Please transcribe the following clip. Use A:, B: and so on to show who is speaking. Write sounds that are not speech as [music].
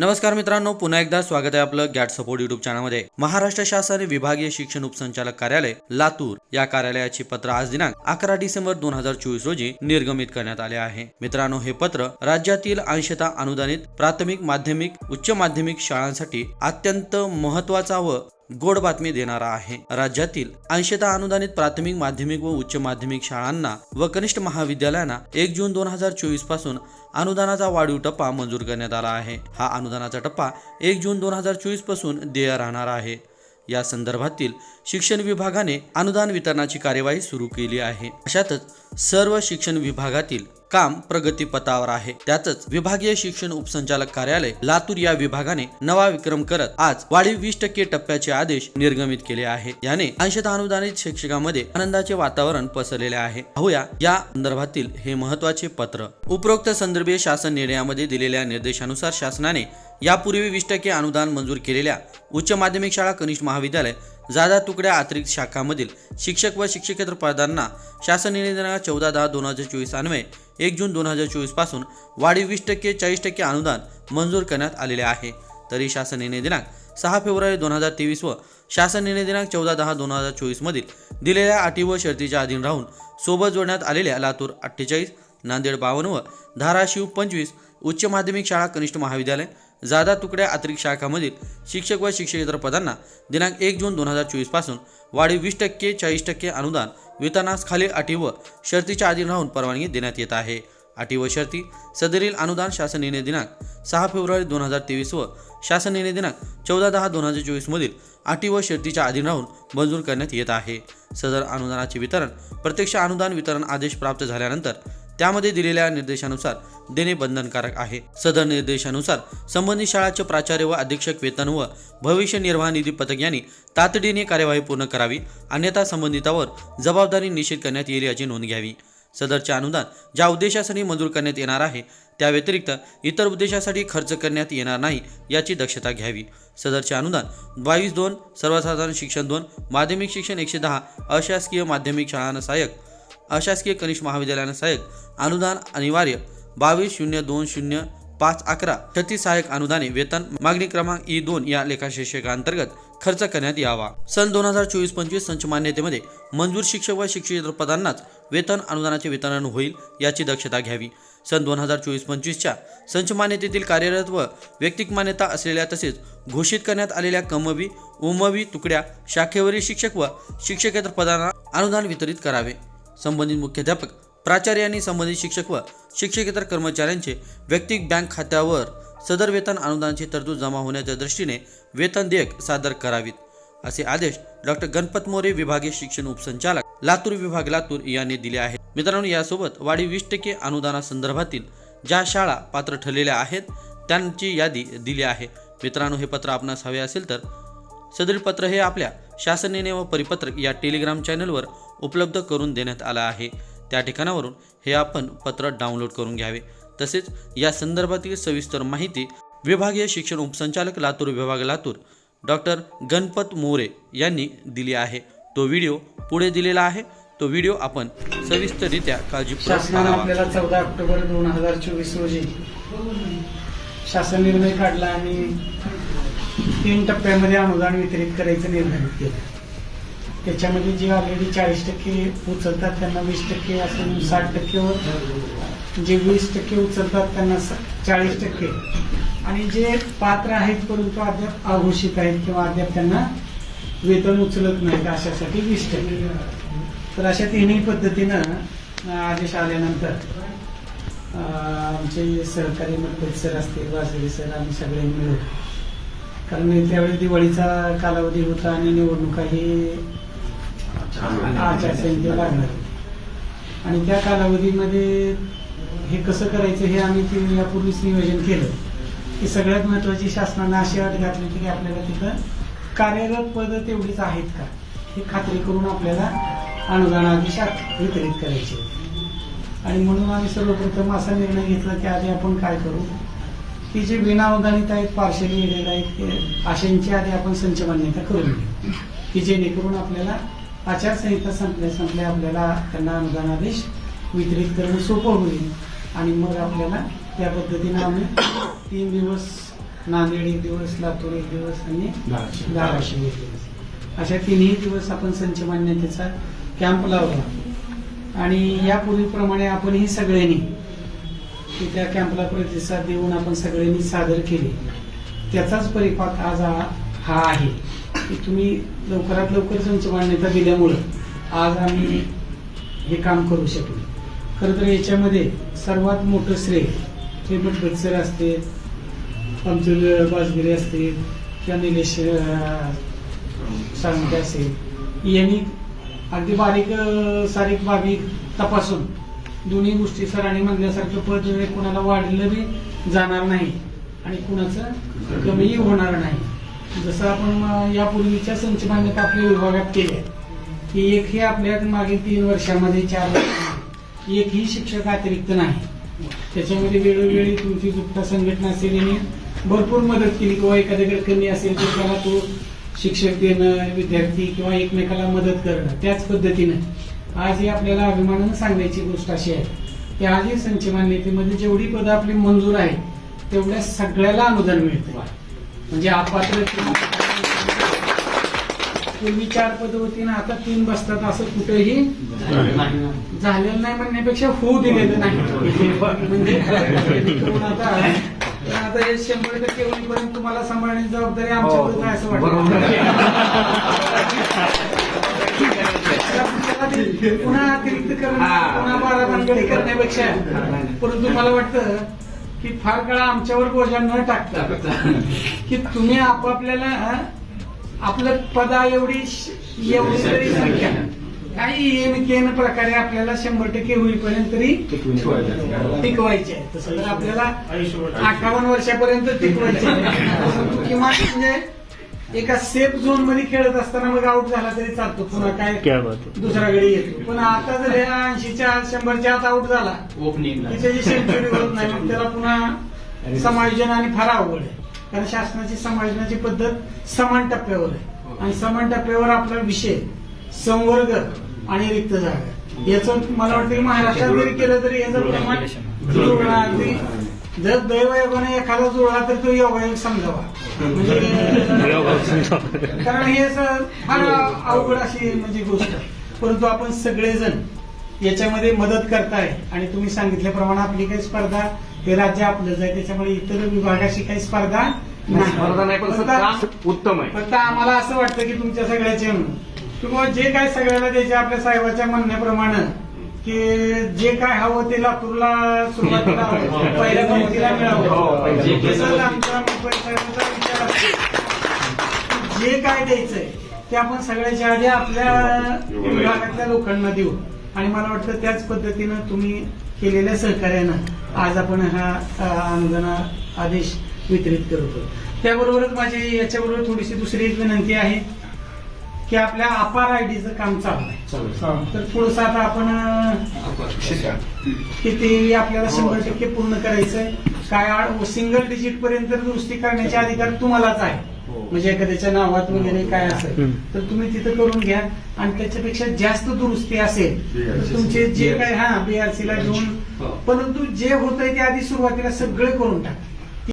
A: नमस्कार मित्रांनो पुन्हा एकदा स्वागत आहे आपलं गॅट सपोर्ट युट्यूब चॅनलमध्ये महाराष्ट्र शासन विभागीय शिक्षण उपसंचालक कार्यालय लातूर. या कार्यालयाची पत्र आज दिनांक अकरा डिसेंबर दोन हजार चोवीस रोजी निर्गमित करण्यात आले आहे. मित्रांनो हे पत्र राज्यातील अंशतः अनुदानित प्राथमिक माध्यमिक उच्च माध्यमिक शाळांसाठी अत्यंत महत्त्वाचा व गोड बातमी देणारा आहे. राज्यातील अंशतः अनुदानित प्राथमिक माध्यमिक व उच्च माध्यमिक शाळांना व कनिष्ठ महाविद्यालयांना एक जून दोन हजार चोवीसपासून अनुदानाचा वाढीव टप्पा मंजूर करण्यात आला आहे. हा अनुदानाचा टप्पा एक जून दोन हजार चोवीसपासून देय राहणार आहे. या संदर्भातील शिक्षण विभागाने अनुदान वितरणाची कार्यवाही सुरू केली आहे. अशातच सर्व शिक्षण विभागातील काम प्रगतीपथावर आहे. त्यातच विभागीय शिक्षण उपसंचालक कार्यालय लातूर या विभागाने नवा विक्रम करत आज वाढीव वीस टक्के टप्प्याचे आदेश निर्गमित केले आहे. याने अंशतः अनुदानित शिक्षकांमध्ये आनंदाचे वातावरण पसरलेले आहे. पाहूया या संदर्भातील हे महत्त्वाचे पत्र. उपरोक्त संदर्भीय शासन निर्णयामध्ये दिलेल्या निर्देशानुसार शासनाने यापूर्वी वीस टक्के अनुदान मंजूर केलेल्या उच्च माध्यमिक शाळा कनिष्ठ महाविद्यालय जादा तुकड्या अतिरिक्त शाखामधील शिक्षक व शिक्षकेतर पदांना शासन निर्णय चौदा दहा दोन हजार चोवीस अन्वये एक जून दोन हजार चोवीसपासून वाढीव वीस टक्के चाळीस टक्के अनुदान मंजूर करण्यात आलेले आहे. तरी शासन निर्णय दिनांक सहा फेब्रुवारी दोन हजार तेवीस व शासन निर्णय दिनांक चौदा दहा दोन हजार चोवीसमधील दिलेल्या अटी व शर्तीच्या अधीन राहून सोबत जोडण्यात आलेल्या लातूर अठ्ठेचाळीस नांदेड बावन्न व धाराशिव पंचवीस उच्च माध्यमिक शाळा कनिष्ठ महाविद्यालय जादा तुकड्या अतिरिक्त शाखामधील शिक्षक व शिक्षकेतर पदांना दिनांक एक जून दोन हजार चोवीसपासून वाढीव वीस टक्के चाळीस टक्के अनुदान वितरणास खालील अटी व शर्तीच्या अधीन राहून परवानगी देण्यात येत आहे. अटी व शर्ती सदरील अनुदान शासन निर्णय दिनांक सहा फेब्रुवारी दोन हजार तेवीस व शासन निर्णय दिनांक चौदा दहा दोन हजार चोवीसमधील अटी व शर्तीच्या अधीन राहून मंजूर करण्यात येत आहे. सदर अनुदानाचे वितरण प्रत्यक्ष अनुदान वितरण आदेश प्राप्त झाल्यानंतर त्यामध्ये दिलेल्या निर्देशानुसार देणे बंधनकारक आहे. सदर निर्देशानुसार संबंधित शाळाचे प्राचार्य व अधीक्षक वेतन व भविष्य निर्वाह निधी पथक यांनी तातडीने कार्यवाही पूर्ण करावी अन्यथा संबंधितावर जबाबदारी निश्चित करण्यात येईल याची नोंद घ्यावी. सदरचे अनुदान ज्या उद्देशासाठी मंजूर करण्यात येणार आहे त्या व्यतिरिक्त इतर उद्देशासाठी खर्च करण्यात येणार नाही याची दक्षता घ्यावी. सदरचे अनुदान बावीस दोन सर्वसाधारण शिक्षण दोन माध्यमिक शिक्षण एकशे दहा अशासकीय माध्यमिक शाळांना सहाय्यक अशासकीय कनिष्ठ महाविद्यालयानं सहाय्यक अनुदान अनिवार्य बावीस शून्य दोन शून्य पाच अकरा क्षती सहाय्यक अनुदाने वेतन मागणी क्रमांक ई दोन या लेखाशीर्षकांतर्गत खर्च करण्यात यावा. सन दोन हजार चोवीस पंचवीस संच मान्यतेमध्ये मंजूर शिक्षक व शिक्षकेतर पदांनाच वेतन अनुदानाचे वितरण होईल याची दक्षता घ्यावी. सन दोन हजार चोवीस पंचवीसच्या संच मान्यतेतील कार्यरत व व्यक्तिक मान्यता असलेल्या तसेच घोषित करण्यात आलेल्या कमवी उमवी तुकड्या शाखेवरील शिक्षक व शिक्षकेतर पदांना अनुदान वितरित करावे. संबंधित मुख्याध्यापक प्राचार्य संबंधित शिक्षक व शिक्षकेतर कर्मचाऱ्यांचे व्यक्तिक बँक खात्यावर सदर वेतन अनुदानाची तरतूद जमा होण्याच्या दृष्टीने वेतन देयक सादर करावीत असे आदेश डॉक्टर गणपत मोरे विभागीय शिक्षण उपसंचालक लातूर विभाग लातूर यांनी दिले आहेत. मित्रांनो यासोबत वाढीव वीस टक्के अनुदानासंदर्भातील ज्या शाळा पात्र ठरलेल्या आहेत त्यांची यादी दिली आहे. मित्रांनो हे पत्र आपणास हवे असेल तर सदरील पत्र हे आपल्या शासनेने व परिपत्रक या टेलिग्राम चॅनलवर उपलब्ध करून देण्यात आलं आहे. त्या ठिकाणावरून हे आपण पत्र डाउनलोड करून घ्यावे. तसेच या संदर्भातील सविस्तर माहिती विभागीय शिक्षण उपसंचालक लातूर विभाग लातूर डॉक्टर गणपत मोरे यांनी दिली आहे. तो व्हिडिओ पुढे दिलेला आहे. तो व्हिडिओ आपण सविस्तररित्या काळजीपूर्वक
B: आपल्याला चौदा ऑक्टोबर दोन हजार चोवीस रोजी शासन निर्णय काढला आणि तीन टप्प्यामध्ये अनुदान वितरित करायचं निर्णय केलं त्याच्यामध्ये जे ऑलरेडी चाळीस टक्के उचलतात त्यांना वीस टक्के असं साठ टक्केवर. जे वीस टक्के उचलतात त्यांना चाळीस टक्के. आणि जे पात्र आहेत परंतु अद्याप अघोषित आहेत किंवा अद्याप त्यांना वेतन उचलत नाहीत अशासाठी वीस टक्के. तर अशा तिन्ही पद्धतीनं आदेश आल्यानंतर आमचे सहकारी मतभेद सर असतील वाजले सर आम्ही सगळ्यांनी मिळून. कारण त्यावेळी दिवाळीचा कालावधी होता आणि निवडणुकाही आचारसंहिता लागणार. आणि त्या कालावधीमध्ये हे कसं करायचं हे आम्ही ते यापूर्वीच नियोजन केलं. की सगळ्यात महत्वाची शासनानं अशी अट घातली की आपल्याला तिथं कार्यरत पद तेवढीच आहेत का? ही खात्री करून आपल्याला अनुदान वितरित करायचे. आणि म्हणून आम्ही सर्वप्रथम असा निर्णय घेतला की आधी आपण काय करू? की जे विनाअनुदानित आहेत पार्शली एडेड आहेत अशांची आधी आपण संच मान्यता करून घेऊ. की जेणेकरून आपल्याला आचारसंहिता संपल्या संपल्या आपल्याला त्यांना अनुदान आदेश वितरित करणं सोपं होईल. आणि मग आपल्याला त्या पद्धतीनं आम्ही तीन दिवस नांदेड एक दिवस लातूर एक दिवस आणि धाराशिव. एक दिवस. अशा तिन्ही दिवस आपण संच मान्यतेचा कॅम्प लावला. आणि यापूर्वीप्रमाणे आपणही सगळ्यांनी की त्या कॅम्पला प्रतिसाद देऊन आपण सगळ्यांनी सादर केले. त्याचाच परिपाक आज हा आहे. की तुम्ही लवकरात लवकर संच मान्यता दिल्यामुळं आज आम्ही हे काम करू शकलो. खरं तर याच्यामध्ये सर्वात मोठं श्रेय हे गटसर सर असते आमचे बाजगिरे असतील किंवा निलेश सांगते असेल यांनी अगदी बारीक सारीक बाबी तपासून दोन्ही गोष्टी सरांनी म्हणल्यासारखं पद कोणाला कुणाला वाढलं बी जाणार नाही आणि कुणाचं कमीही होणार नाही. जसं आपण यापूर्वीच्या संच मान्यता आपल्या विभागात केल्या. की एक ही आपल्या मागील तीन वर्षामध्ये चार वर्षामध्ये. एकही शिक्षक अतिरिक्त नाही. त्याच्यामध्ये वेळोवेळी तुमची गुप्ता संघटना असेल यांनी भरपूर मदत केली किंवा एखाद्याकडे कमी असेल तर त्याला तो शिक्षक देणं विद्यार्थी किंवा एकमेकाला मदत करणं त्याच पद्धतीनं. आज ही आपल्याला अभिमानानं सांगायची गोष्ट अशी आहे. की आजही संच मान्यतेमध्ये जेवढी पदं आपली मंजूर आहेत तेवढ्या सगळ्याला अनुदान मिळतं. म्हणजे अपात्र पूर्वी चार पद होती ना आता तीन बसतात असं कुठेही झालेलं नाही म्हणण्यापेक्षा होऊ दिलेलं नाही. म्हणजे आता हे शंभर टक्के होईपर्यंत तुम्हाला सांभाळण्याची जबाबदारी आमच्यावर आहे असं वाटतं. पुन्हा अतिरिक्त करणं पुन्हा बारा भानगडी करण्यापेक्षा परंतु मला वाटतं की फार काळ आमच्यावर बोजा न टाकता की तुम्ही आपापल्याला आपलं पदा एवढी एवढी तरी संख्या. काही येन केन प्रकारे आपल्याला शंभर टक्के होईपर्यंत तरी टिकवायचे आहे तसं तर आपल्याला अठ्ठावन्न वर्षापर्यंत टिकवायचे किमान म्हणजे एका सेफ झोनमध्ये खेळत असताना मग आउट झाला तरी चालतो. पुन्हा काय दुसरा गडी येतो. पण आता जर ह्या ऐंशीच्या शंभरच्या आत आउट झाला
C: ओपनिंगला
B: की त्याची सेंचुरी होत नाही मग [laughs] त्याला पुन्हा समायोजन आणि फार अवघड आहे. कारण शासनाची समायोजनाची पद्धत समान टप्प्यावर आहे. आणि समान टप्प्यावर आपला विषय संवर्ग आणि रिक्त जागा. याचं मला वाटतं की महाराष्ट्रात जरी केलं तरी याचं प्रमाण अगदी जर दैवयोगाने एखादा जुळला तर तो योगायोग समजावा. म्हणजे कारण हे असं फार अवघड अशी म्हणजे गोष्ट. परंतु आपण सगळेजण याच्यामध्ये मदत करताय. आणि तुम्ही सांगितल्याप्रमाणे आपली काही स्पर्धा हे राज्य आपलंच आहे. त्याच्यामुळे इतर विभागाशी काही स्पर्धा
C: स्पर्धा नाही पण उत्तम आहे.
B: फक्त आम्हाला असं वाटतं की तुमच्या सगळ्याचे किंवा जे काय सगळ्याला द्यायचे आपल्या साहेबाच्या म्हणण्याप्रमाणे की जे काय हवं ते लातूरला सुरुवातीला. पहिल्या पंक्तीला
C: हो,
B: मिळावं
C: पाहिजे.
B: तसंच आमचा मुंबई साहेबांचा विचार असतो. जे काय द्यायचंय ते आपण सगळ्याच्या आधी आपल्या विभागातल्या लोकांना देऊ आणि मला वाटतं त्याच पद्धतीनं तुम्ही केलेल्या सहकार्यानं आज आपण हा अनुदान आदेश वितरित करतो त्याबरोबरच माझी याच्याबरोबर थोडीशी दुसरी एक विनंती आहे की आपल्या अपार आयडीचं काम चालू आहे तर थोडस आता आपण अ, की ते आपल्याला शंभर टक्के पूर्ण करायचंय. काय सिंगल डिजिट पर्यंत दुरुस्ती करण्याचे अधिकार तुम्हालाच आहे. म्हणजे एखाद्याच्या नावात वगैरे काय असेल तर तुम्ही तिथं करून घ्या. आणि त्याच्यापेक्षा जास्त दुरुस्ती असेल तर तुमचे जे काय हा बीआरसी ला घेऊन. परंतु जे होतंय ते आधी सुरुवातीला सगळे करून टाका.